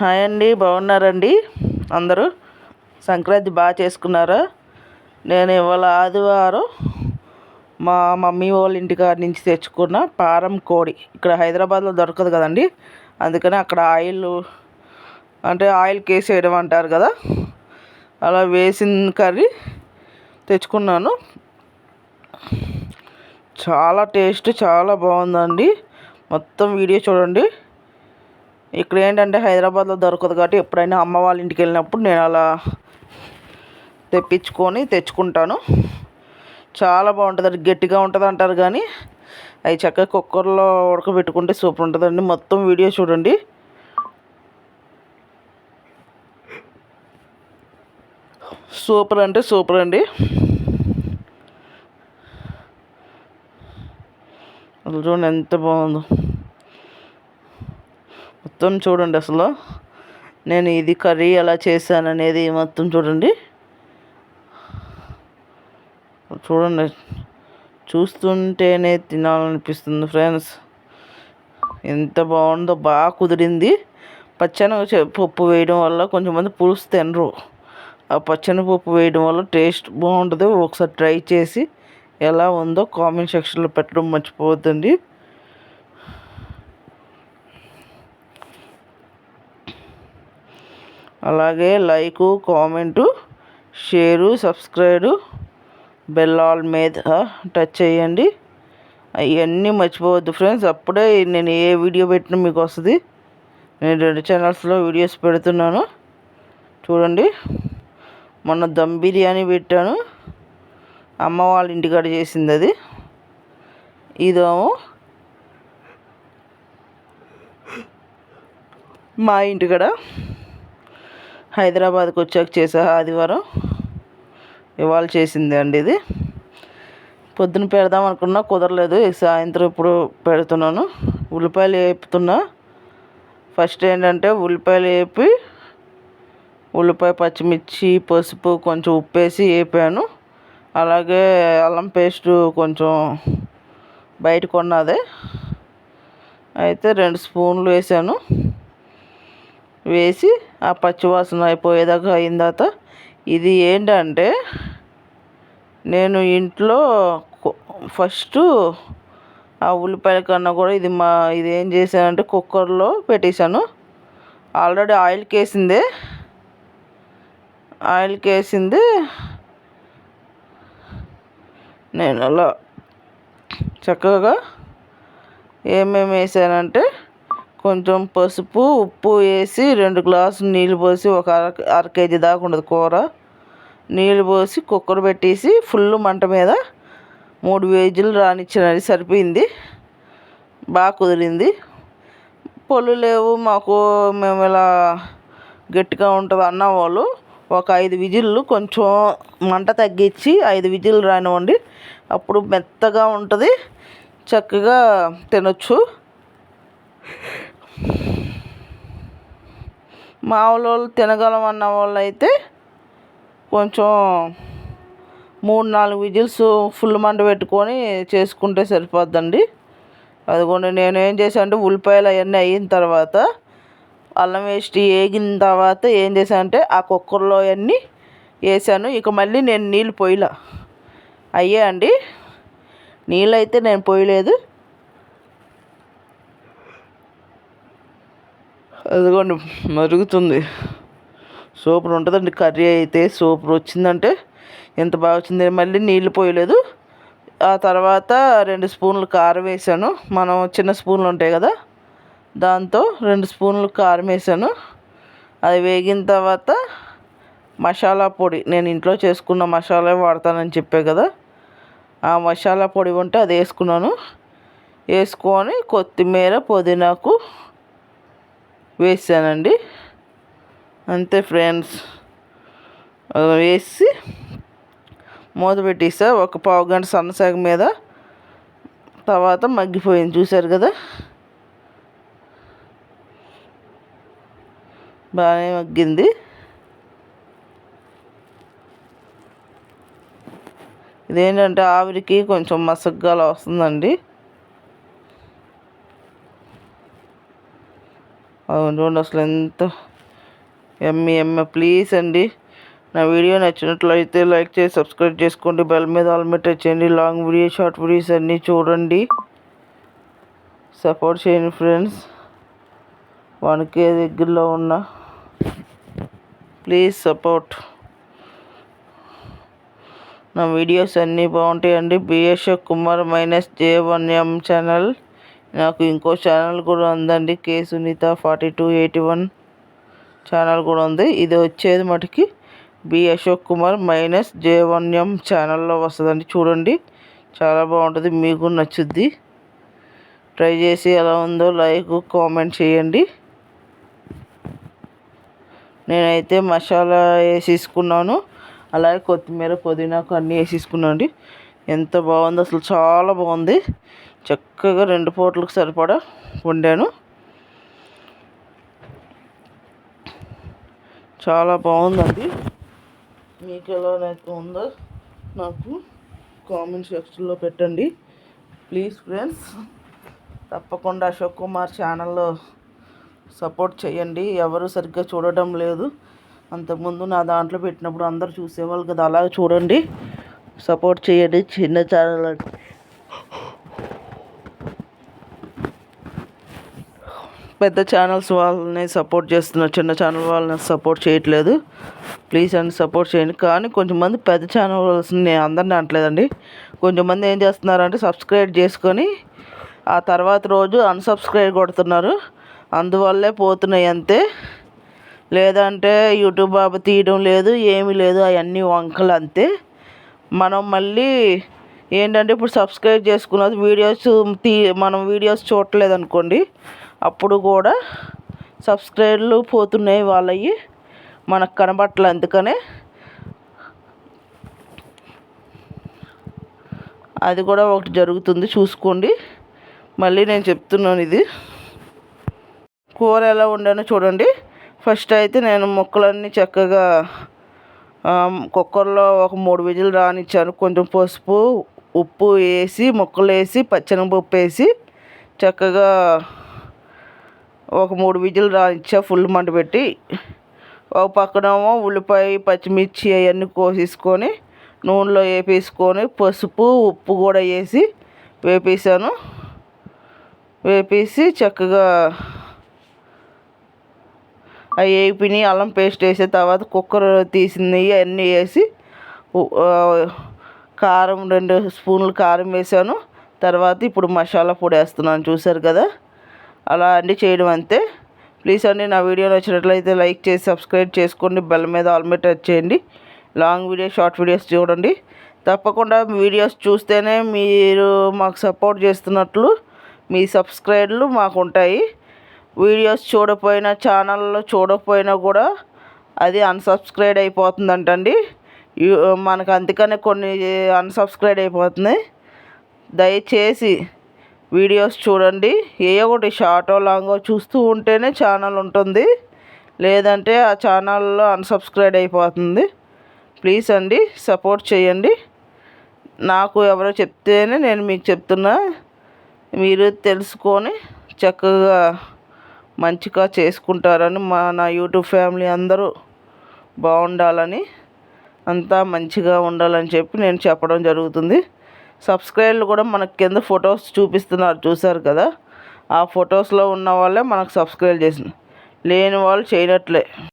Hi అండి బాగున్నారండి? అందరూ? సంక్రాంతి బాగా చేసుకున్నారా? నేను ఇవాళ ఆదివారం మా మమ్మీ వాళ్ళ ఇంటికాడ నుంచి తెచ్చుకున్న పారం కోడి. ఇక్కడ హైదరాబాద్లో దొరకదు కదండి? అందుకని అక్కడ ఆయిల్ అంటే ఆయిల్ కేసి వేయడం అంటారు కదా? అలా వేసిన కర్రీ తెచ్చుకున్నాను. చాలా టేస్ట్ చాలా బాగుందండి. మొత్తం వీడియో చూడండి. ఇక్కడ ఏంటంటే హైదరాబాద్లో దొరకదు కాబట్టి ఎప్పుడైనా అమ్మ వాళ్ళ ఇంటికి వెళ్ళినప్పుడు నేను అలా తెప్పించుకొని తెచ్చుకుంటాను. చాలా బాగుంటుంది అది గట్టిగా ఉంటుంది అంటారు కానీ అవి చక్కగా కుక్కర్లో ఉడకబెట్టుకుంటే సూపర్ ఉంటుందండి. మొత్తం వీడియో చూడండి. సూపర్ అంటే సూపర్ అండి. అసలు చూడండి ఎంత బాగుందో. మొత్తం చూడండి అసలు. నేను ఇది కర్రీ ఎలా చేశాను అనేది మొత్తం చూడండి. చూడండి. చూస్తుంటేనే తినాలనిపిస్తుంది ఫ్రెండ్స్. ఎంత బాగుందో బాగా కుదిరింది. పచ్చని పప్పు వేయడం వల్ల కొంచెంమంది పులుసు తినరు. ఆ పచ్చని పప్పు వేయడం వల్ల టేస్ట్ బాగుంటుంది. ఒకసారి ట్రై చేసి ఎలా ఉందో కామెంట్ సెక్షన్లో పెట్టడం మర్చిపోవద్దండి. అలాగే like comment share subscribe bell all మీద టచ్ చేయండి. అవన్నీ మర్చిపోవద్దు ఫ్రెండ్స్. అప్పుడే నేను ఏ వీడియో పెట్టినా మీకు వస్తుంది. నేను రెండు ఛానల్స్లో వీడియోస్ పెడుతున్నాను. చూడండి. మొన్న దమ్ బిర్యానీ పెట్టాను. అమ్మ వాళ్ళ ఇంటికాడ చేసింది అది. ఇదేమో మా ఇంటికాడ. హైదరాబాద్కి వచ్చాక చేసా ఆదివారం ఇవాళ చేసింది అండి ఇది. పొద్దున పెడదాం అనుకున్నా కుదరలేదు. సాయంత్రం ఇప్పుడు పెడుతున్నాను. ఉల్లిపాయలు వేపుతున్నా. ఫస్ట్ ఏంటంటే ఉల్లిపాయలు వేపి ఉల్లిపాయ పచ్చిమిర్చి పసుపు కొంచెం ఉప్పు వేసి వేపాను. అలాగే అల్లం పేస్టు కొంచెం బయట కొన్నదే. అయితే రెండు స్పూన్లు వేసాను. వేసి ఆ పచ్చివాసన అయిపోయేదాకా అయిన తర్వాత ఇది ఏంటంటే నేను ఇంట్లో ఫస్ట్ ఆ ఉల్లిపాయల కన్నా కూడా ఇది మా ఇది ఏం చేశానంటే కుక్కర్లో పెట్టేశాను. ఆల్రెడీ ఆయిల్ కేసిందే. ఆయిల్ కేసింది. నేను అలా చక్కగా ఏమేమి వేసానంటే కొంచెం పసుపు ఉప్పు వేసి రెండు గ్లాసులు నీళ్ళు పోసి ఒక అర అర కేజీ దాకా ఉండదు కూర. నీళ్ళు పోసి కుక్కర్ పెట్టేసి ఫుల్ మంట మీద మూడు వేజీలు రానిచ్చినది సరిపోయింది. బాగా కుదిరింది. పళ్ళు లేవు మాకు మేము ఇలా గట్టిగా ఉంటుంది అన్న వాళ్ళు ఒక ఐదు విజిల్లు కొంచెం మంట తగ్గించి ఐదు విజిల్లు రానివ్వండి. అప్పుడు మెత్తగా ఉంటుంది చక్కగా తినొచ్చు. మామూలు వాళ్ళు తినగలం అన్న వాళ్ళు అయితే కొంచెం మూడు నాలుగు విజిల్స్ ఫుల్ మంట పెట్టుకొని చేసుకుంటే సరిపోద్దండి. అదిగోండి నేను ఏం చేశాను అంటే ఉల్లిపాయలు అవన్నీ అయిన తర్వాత అల్లం వేసి వేగిన తర్వాత ఏం చేశాను అంటే ఆ కుక్కర్లో అవన్నీ వేసాను ఇక మళ్ళీ నేను నీళ్ళు పోయిలా అయ్యే అండి నీళ్ళు అయితే నేను పోయలేదు అదిగోండి మరుగుతుంది. సూపర్ ఉంటుందండి కర్రీ అయితే సూపర్ వచ్చిందంటే ఎంత బాగా వచ్చింది మళ్ళీ నీళ్ళు పోయలేదు. ఆ తర్వాత రెండు స్పూన్లు కారం వేసాను. మనం చిన్న స్పూన్లు ఉంటాయి కదా దాంతో రెండు స్పూన్లు కారం వేసాను. అది వేగిన తర్వాత మసాలా పొడి నేను ఇంట్లో చేసుకున్న మసాలా వాడతానని చెప్పే కదా ఆ మసాలా పొడి ఉంటే అది వేసుకున్నాను. వేసుకొని కొత్తిమీర పుదీనాకు వేసానండి. అంతే ఫ్రెండ్స్. వేసి మూత పెట్టేసా. ఒక పావు గంట సన్నసాగ మీద తర్వాత మగ్గిపోయింది. చూశారు కదా? బాగానే మగ్గింది. ఇదేంటంటే ఆవిరికి కొంచెం మసగ్గా వస్తుందండి. చూడండి అసలు ఎంత ఎమ్మి ఎమ్మ. ప్లీజ్ అండి నా వీడియో నచ్చినట్లయితే లైక్ చేసి సబ్స్క్రైబ్ చేసుకోండి. బెల్ మీద ఆల్ మీద చేయండి. లాంగ్ వీడియో షార్ట్ వీడియోస్ అన్నీ చూడండి. సపోర్ట్ చేయండి ఫ్రెండ్స్. వానికి దగ్గరలో ఉన్న ప్లీజ్ సపోర్ట్. నా వీడియోస్ అన్నీ బాగుంటాయండి. BS Kumar minus J one M channel. నాకు ఇంకో ఛానల్ కూడా ఉందండి. K Sunitha forty two eighty one channel కూడా ఉంది. ఇది వచ్చేది మటుకి B Ashok Kumar minus J one M ఛానల్లో వస్తుందండి. చూడండి. చాలా బాగుంటుంది. మీకు నచ్చుద్ది. ట్రై చేసి ఎలా ఉందో లైక్ కామెంట్ చేయండి. నేనైతే మసాలా వేసేసుకున్నాను. అలాగే కొత్తిమీర పుదీనాకు అన్నీ వేసేసుకున్నాను అండి ఎంత బాగుంది అసలు చాలా బాగుంది. చక్కగా రెండు పూటలకు సరిపడా వండాను. చాలా బాగుందండి. మీకు ఎలా ఉందో నాకు కామెంట్ సెక్షన్లో పెట్టండి. ప్లీజ్ ఫ్రెండ్స్ తప్పకుండా అశోక్ కుమార్ ఛానల్లో సపోర్ట్ చేయండి. ఎవరు సరిగ్గా చూడటం లేదు. అంతకుముందు నా దాంట్లో పెట్టినప్పుడు అందరు చూసేవాళ్ళు కదా అలాగే చూడండి. సపోర్ట్ చేయండి. చిన్న ఛానల్ అంటే పెద్ద ఛానల్స్ వాళ్ళని సపోర్ట్ చేస్తున్నారు చిన్న ఛానల్ వాళ్ళని సపోర్ట్ చేయట్లేదు. ప్లీజ్ అండి సపోర్ట్ చేయండి. కానీ కొంచెంమంది పెద్ద ఛానల్ వాళ్ళని నేను అందరిని అంటలేదండి కొంచెంమంది ఏం చేస్తున్నారంటే సబ్స్క్రైబ్ చేసుకొని ఆ తర్వాత రోజు అన్సబ్స్క్రైబ్ కొడుతున్నారు. అందువల్లే పోతున్నాయి అంతే. లేదంటే యూట్యూబ్ బాబా తీయడం లేదు ఏమీ లేదు అవన్నీ వంకలు అంతే. మనం మళ్ళీ ఏంటంటే ఇప్పుడు సబ్స్క్రైబ్ చేసుకున్నది వీడియోస్ తీ మనం వీడియోస్ చూడలేదు అనుకోండి అప్పుడు కూడా సబ్స్క్రైబర్లు పోతున్నాయి వాళ్ళవి మనకు కనబట్టలే అందుకనే. అది కూడా ఒకటి జరుగుతుంది చూసుకోండి. మళ్ళీ నేను చెప్తున్నాను ఇది. కూర ఎలా వండానో చూడండి. ఫస్ట్ అయితే నేను ముక్కలన్నీ చక్కగా కుక్కర్లో ఒక మూడు విజిల్ రానిచ్చాను. కొంచెం పసుపు ఉప్పు వేసి ముక్కలు వేసి పచ్చెనగపప్పు వేసి చక్కగా ఒక మూడు విజిల్ రానిచ్చా ఫుల్ మంట పెట్టి. ఒక పక్కనేమో ఉల్లిపాయ పచ్చిమిర్చి అవన్నీ కోసేసుకొని నూనెలో వేపేసుకొని పసుపు ఉప్పు కూడా వేసి వేపేసాను వేపేసి చక్కగా అవి వేపిని అల్లం పేస్ట్ వేసిన తర్వాత కుక్కర్ తీసినవి అన్నీ వేసి కారం రెండు స్పూన్లు కారం వేసాను. తర్వాత ఇప్పుడు మసాలా పొడి వేస్తున్నాను చూసారు కదా? అలా అన్ని చేయడం అంతే. ప్లీజ్ అండి నా వీడియో నచ్చినట్లయితే లైక్ చేసి సబ్స్క్రైబ్ చేసుకోండి. బెల్ మీద ఆల్ మీద టచ్ చేయండి. లాంగ్ వీడియో షార్ట్ వీడియోస్ చూడండి. తప్పకుండా వీడియోస్ చూస్తేనే మీరు మాకు సపోర్ట్ చేస్తున్నట్లు మీ సబ్స్క్రైబ్లు మాకు ఉంటాయి వీడియోస్ చూడకపోయినా ఛానల్లో చూడకపోయినా కూడా అది అన్సబ్స్క్రైబ్ అయిపోతుందంటండి. మనకు అందుకనే కొన్ని అన్సబ్స్క్రైబ్ అయిపోతున్నాయి. దయచేసి వీడియోస్ చూడండి. ఏ ఒకటి షార్టో లాంగో చూస్తూ ఉంటేనే ఛానల్ ఉంటుంది. లేదంటే ఆ ఛానల్లో అన్సబ్స్క్రైబ్ అయిపోతుంది. ప్లీజ్ అండి సపోర్ట్ చేయండి. నాకు ఎవరో చెప్తేనే నేను మీకు చెప్తున్నా. మీరు తెలుసుకొని చక్కగా మంచిగా చేసుకుంటారని మా నా యూట్యూబ్ ఫ్యామిలీ అందరూ బాగుండాలని అంతా మంచిగా ఉండాలని చెప్పి నేను చెప్పడం జరుగుతుంది. సబ్స్క్రైబర్లు కూడా మనకి కింద ఫొటోస్ చూపిస్తున్నారు చూసారు కదా? ఆ ఫొటోస్లో ఉన్న వాళ్ళే మనకు సబ్స్క్రైబ్ చేసింది లేని వాళ్ళు చేయనట్లే.